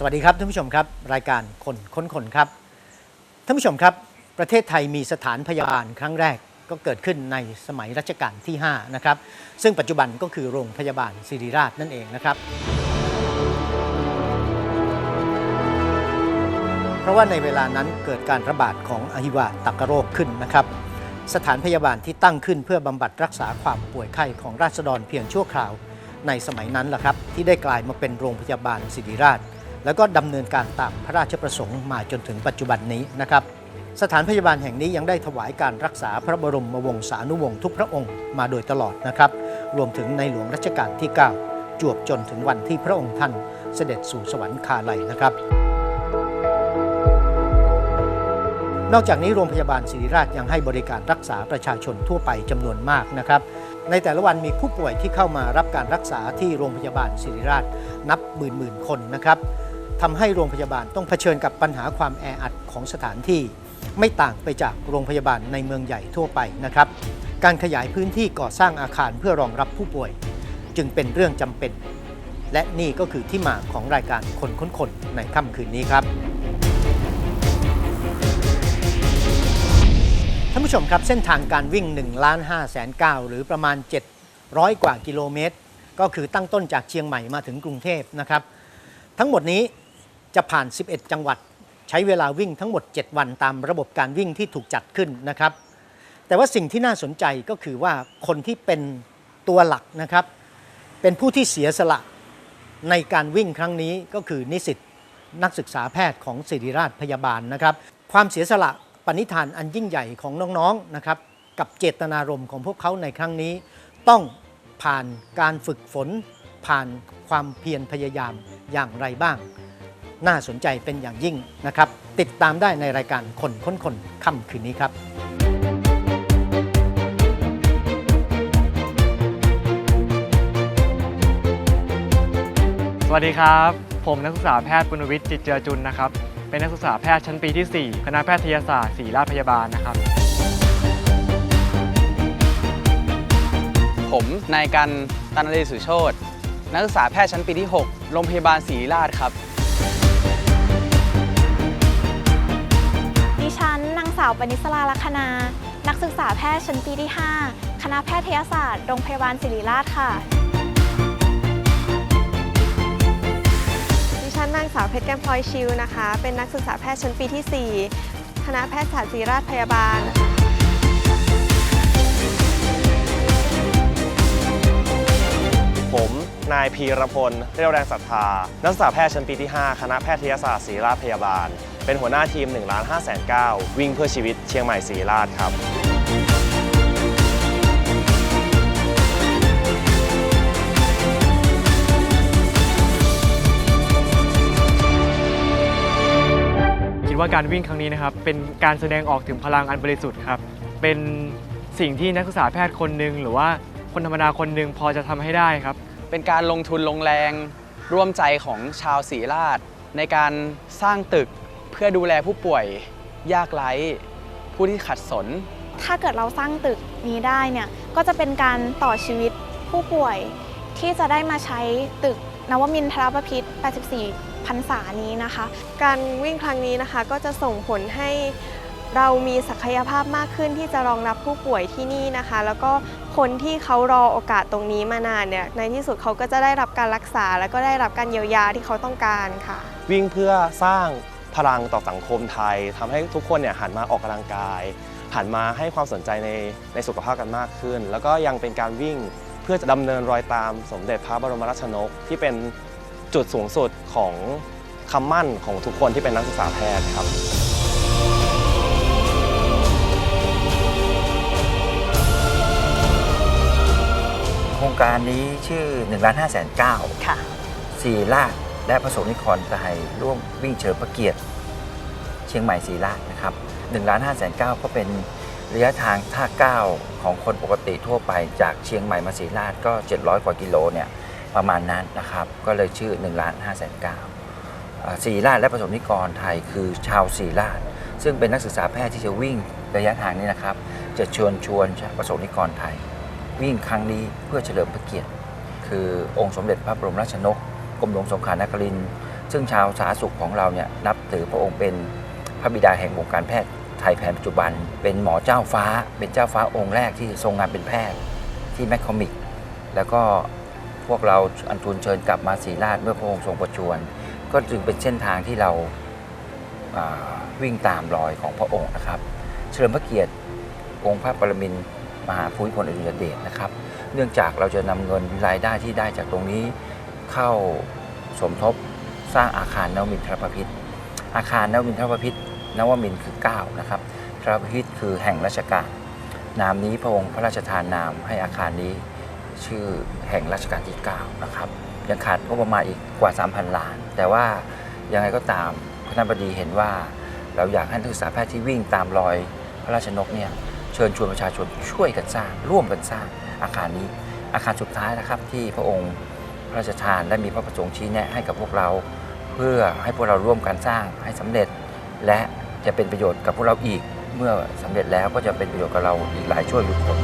สวัสดีครับท่านผู้ชมครับ รายการคนค้นคนครับท่านผู้ชมครับ ประเทศไทยมีสถานพยาบาลครั้งแรกก็เกิดขึ้นในสมัยรัชกาลที่ 5 นะครับ ซึ่งปัจจุบันก็คือโรงพยาบาลศิริราชนั่นเองนะครับ เพราะว่าในเวลานั้นเกิดการระบาดของอหิวาตกโรคขึ้นนะครับ สถานพยาบาลที่ตั้งขึ้นเพื่อบำบัดรักษาความป่วยไข้ของราษฎรเพียงชั่วคราวในสมัยนั้นแหละครับ ที่ได้กลายมาเป็นโรงพยาบาลศิริราช แล้วก็ดำเนินการตามพระราชประสงค์มาจนถึงปัจจุบันนี้นะครับ สถานพยาบาลแห่งนี้ยังได้ถวายการรักษาพระบรมวงศานุวงศ์ทุกพระองค์มาโดยตลอดนะครับ รวมถึงในหลวงรัชกาลที่ 9 จวบจนถึงวันที่พระองค์ท่านเสด็จสู่สวรรคาลัยนะครับ นอกจากนี้โรงพยาบาลศิริราชยังให้บริการรักษาประชาชนทั่วไปจำนวนมากนะครับในแต่ละวันมีผู้ป่วยที่เข้ามารับการรักษาที่โรงพยาบาลศิริราชนับหมื่นหมื่นๆคนนะครับ ทำให้โรงพยาบาลต้องเผชิญกับปัญหาความแออัดของสถานที่ ไม่ต่างไปจากโรงพยาบาลในเมืองใหญ่ทั่วไปนะครับ การขยายพื้นที่ก่อสร้างอาคารเพื่อรองรับผู้ป่วย จึงเป็นเรื่องจำเป็น และนี่ก็คือที่มาของรายการคนค้นคนในค่ำคืนนี้ครับท่านผู้ชมครับเส้นทางการวิ่ง1ล้าน5แสน9หรือประมาณ 700 กว่ากิโลเมตร ก็คือตั้งต้นจากเชียงใหม่มาถึงกรุงเทพนะครับ ทั้งหมดนี้ จะผ่าน 11 จังหวัด ใช้เวลาวิ่งทั้งหมด 7 วันตามระบบการวิ่งที่ถูกจัดขึ้นนะครับ แต่ว่าสิ่งที่น่าสนใจก็คือว่าคนที่เป็นตัวหลักนะครับ เป็นผู้ที่เสียสละในการวิ่งครั้งนี้ก็คือนิสิตนักศึกษาแพทย์ของศิริราชพยาบาลนะครับ ความเสียสละปณิธานอันยิ่งใหญ่ของน้องๆนะครับ กับเจตนารมณ์ของพวกเขาในครั้งนี้ ต้องผ่านการฝึกฝน ผ่านความเพียรพยายามอย่างไรบ้าง น่าสนใจเป็นอย่างยิ่งนะครับ ติดตามได้ในรายการคนค้นคนค่ำคืนนี้ครับสวัสดีครับ ผมนักศึกษาแพทย์ปุณวิทย์จิตเจือจุนนะครับ เป็นนักศึกษาแพทย์ชั้นปีที่ 4 คณะแพทยศาสตร์ศิริราชพยาบาลนะครับ ผมนายกันตันนเรศสุโชตนักศึกษาแพทย์ชั้นปีที่ 6 โรงพยาบาลศรีราชครับางสาวปณิสลาลัคนา นักศึกษาแพทย์ชั้นปีที่ 5 คณะแพทยศาสตร์ โรงพยาบาลศิริราชค่ะ ดิฉันนางสาวเพชรแก้มพลอยชิวนะคะ เป็นนักศึกษาแพทย์ชั้นปีที่ 4 คณะแพทยศาสตร์ศิริราชพยาบาลผมนายพีรพล เรียวแรงศรัทธา นักศึกษาแพทย์ชั้นปีที่ 5 คณะแพทยศาสตร์ศิริราชพยาบาล เป็นหัวหน้าทีม1ล้าน5แสน9วิ่งเพื่อชีวิตเชียงใหม่ศิริราชครับคิดว่าการวิ่งครั้งนี้นะครับเป็นการแสดงออกถึงพลังอันบริสุทธิ์ครับเป็นสิ่งที่นักศึกษาแพทย์คนหนึ่งหรือว่าคนธรรมดาคนหนึ่งพอจะทำให้ได้ครับ เป็นการลงทุนลงแรงร่วมใจของชาวศรีราชในการสร้างตึกเพื่อดูแลผู้ป่วยยากไร้ ผู้ที่ขัดสน ถ้าเกิดเราสร้างตึกนี้ได้เนี่ยก็จะเป็นการต่อชีวิตผู้ป่วยที่จะได้มาใช้ตึกนวมินทรประพิษ 84 พรรษานี้นะคะ การวิ่งครั้งนี้นะคะก็จะส่งผลให้เรามีศักยภาพมากขึ้นที่จะรองรับผู้ป่วยที่นี่นะคะ แล้วก็คนที่เขารอโอกาสตรงนี้มานานเนี่ยในที่สุดเขาก็จะได้รับการรักษา แล้วก็ได้รับการเยียวยาที่เขาต้องการค่ะ วิ่งเพื่อสร้าง พลังต่อสังคมไทยทำให้ทุกคนเนี่ยหันมาออกกำลังกาย หันมาให้ความสนใจในในสุขภาพกันมากขึ้น แล้วก็ยังเป็นการวิ่งเพื่อจะดำเนินรอยตามสมเด็จพระบรมราชชนก ที่เป็นจุดสูงสุดของคำมั่นของทุกคนที่เป็นนักศึกษาแพทย์ครับโครงการนี้ชื่อ1ล้าน5แสน9ค่ะสีราชและประสงค์นิกรไทยร่วมวิ่งเฉลิมพระเกียรติ เชียงใหม่สีราชนะครับ1ล้าน5แสน9ก็เป็นระยะทางท่าเก้าของคนปกติทั่วไปจากเชียงใหม่มาสีราชก็ 700 กว่ากิโลเนี่ยประมาณนั้นนะครับ ก็เลยชื่อ1ล้าน5แสน9สีราชและประสงค์นิกรไทยคือชาวสีราช ซึ่งเป็นนักศึกษาแพทย์ที่จะวิ่งระยะทางนี้นะครับ จะชวนชวนประสงค์นิกรไทย วิ่งครั้งนี้เพื่อเฉลิมพระเกียรติ คือองค์สมเด็จพระบรมราชชนกกรมหลวงสงขลานครินทร์ซึ่งชาวสาสุขของเราเนี่ยนับถือพระองค์เป็น พระบิดาแห่งวงการแพทย์ไทยแผนปัจจุบัน เป็นหมอเจ้าฟ้า เป็นเจ้าฟ้าองค์แรกที่ทรงงานเป็นแพทย์ที่แมคคอมิก แล้วก็พวกเราอันทูลเชิญกลับมาศรีราชเมื่อพระองค์ทรงประชวรก็จึงเป็นเส้นทางที่เราาวิ่งตามรอยของพระองค์นะครับ เฉลิมพระเกียรติองค์พระปรมินมหาภูมิพลอดุลยเดชนะครับ เนื่องจากเราจะนำเงินรายได้ที่ได้จากตรงนี้เข้าสมทบสร้างอาคารนวมินทรประพิษอาคารนวมินทรประพิษ นวมินคือ 9 นะครับทระพิษคือแห่งราชการ นามนี้พระองค์พระราชทานนามให้อาคารนี้ชื่อแห่งรัชกาลที่ 9 นะครับ ยังขาดงบประมาณอีกกว่า 3,000 ล้าน แต่ว่ายังไงก็ตามพระนบดีเห็นว่า เราอยากให้นักศึกษาแพทย์ที่วิ่งตามรอยพระราชนกเนี่ยเชิญชวนประชาชนช่วยกันสร้างร่วมกันสร้างอาคารนี้ อาคารสุดท้ายนะครับที่พระองค์พระราชทานได้มีพระประสงค์ชี้แนะให้กับพวกเรา เพื่อให้พวกเราร่วมกันสร้างให้สำเร็จและ จะเป็นประโยชน์กับพวกเราอีก เมื่อสำเร็จแล้วก็จะเป็นประโยชน์กับเราอีกหลายช่วยทุกคน